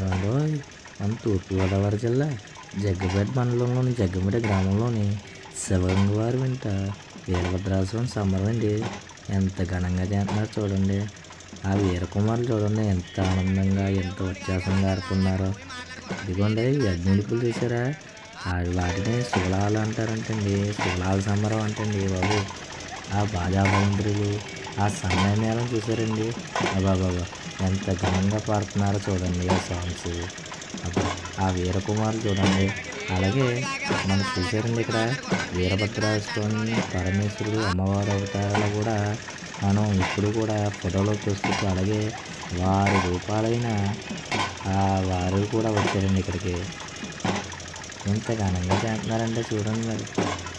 ఏమండోయ్ మన తూర్పుగోదావరి జిల్లా జగ్గపేట మండలంలోని జగ్గపేట గ్రామంలోని శివగంగవారి వెంట వీరభద్రాశ్వరం సంబరం అండి. ఎంత ఘనంగా చేస్తున్నారు చూడండి. ఆ వీరకుమారులు చూడండి ఎంత ఆనందంగా ఎంత ఉత్సాహంగా ఆడుతున్నారో. ఇదిగోండి ఈ అగ్నిపులు చూసారా? ఆ వాటిని శివలాలు అంటారంటండి శివలాల సంబరం అంటండి బాబు. ఆ బాజా బౌండరీలు ఆ సన్నాయి మేళం చూసారండి. బాబా ఎంత ఘనంగా పాడుతున్నారో చూడండి ఆ సాంగ్స్ ఆ వీరకుమారులు చూడండి. అలాగే మనం చూసారండి ఇక్కడ వీరభద్ర పరమేశ్వరుడు అమ్మవారి అవతారాలు కూడా మనం ఇప్పుడు కూడా ఫోటోలో చూస్తుంటే అలాగే వారి రూపాలైన ఆ వారు కూడా వచ్చారండి ఇక్కడికి. ఎంత ఘనంగా చేస్తున్నారంటే చూడండి మరి.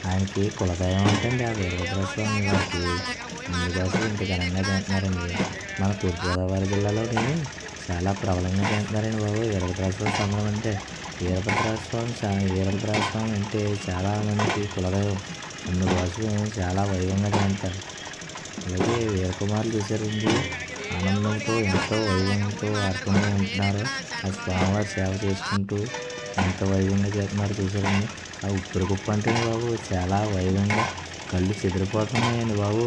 ఆయనకి కులదైవం అంటండి ఆ వీరభద్ర స్వామి వారికి అందుకోసం ఇంత ఘనంగా చేస్తున్నారండి మన తూర్పుగోదావరి జిల్లాలోని చాలా ప్రబలంగా చేస్తున్నారండి బాబు. వీరభద్ర స్వామి అంటే వీరభద్ర స్వామి చా- అంటే చాలా మందికి కులదైవం. అందుకోసం చాలా వైభవంగా చేస్తారు అలాగే వీరకుమారులు చూసారండి ఆనందంతో ఎంతో వైభవంతో అర్థంగా ఉంటున్నారు. ఆ స్వామివారి సేవ చేసుకుంటూ ఎంత వైభవంగా చేస్తున్నారు చూసారండి ఆ ఉప్పుడు కుప్ప అంటే బాబు చాలా వైభవంగా కళ్ళు చెదిరిపోతున్నాయండి బాబు.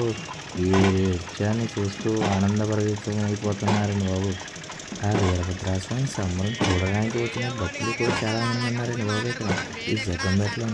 ఈ నృత్యాన్ని చూస్తూ ఆనందపరితం అయిపోతున్నారండి బాబు. ఆ వీరభద్రాస్వామి సంబరం చూడడానికి వచ్చిన భక్తులు కూడా చాలా మంది ఉన్నారండి బాబు ఇక్కడ ఈ జగంబెట్లో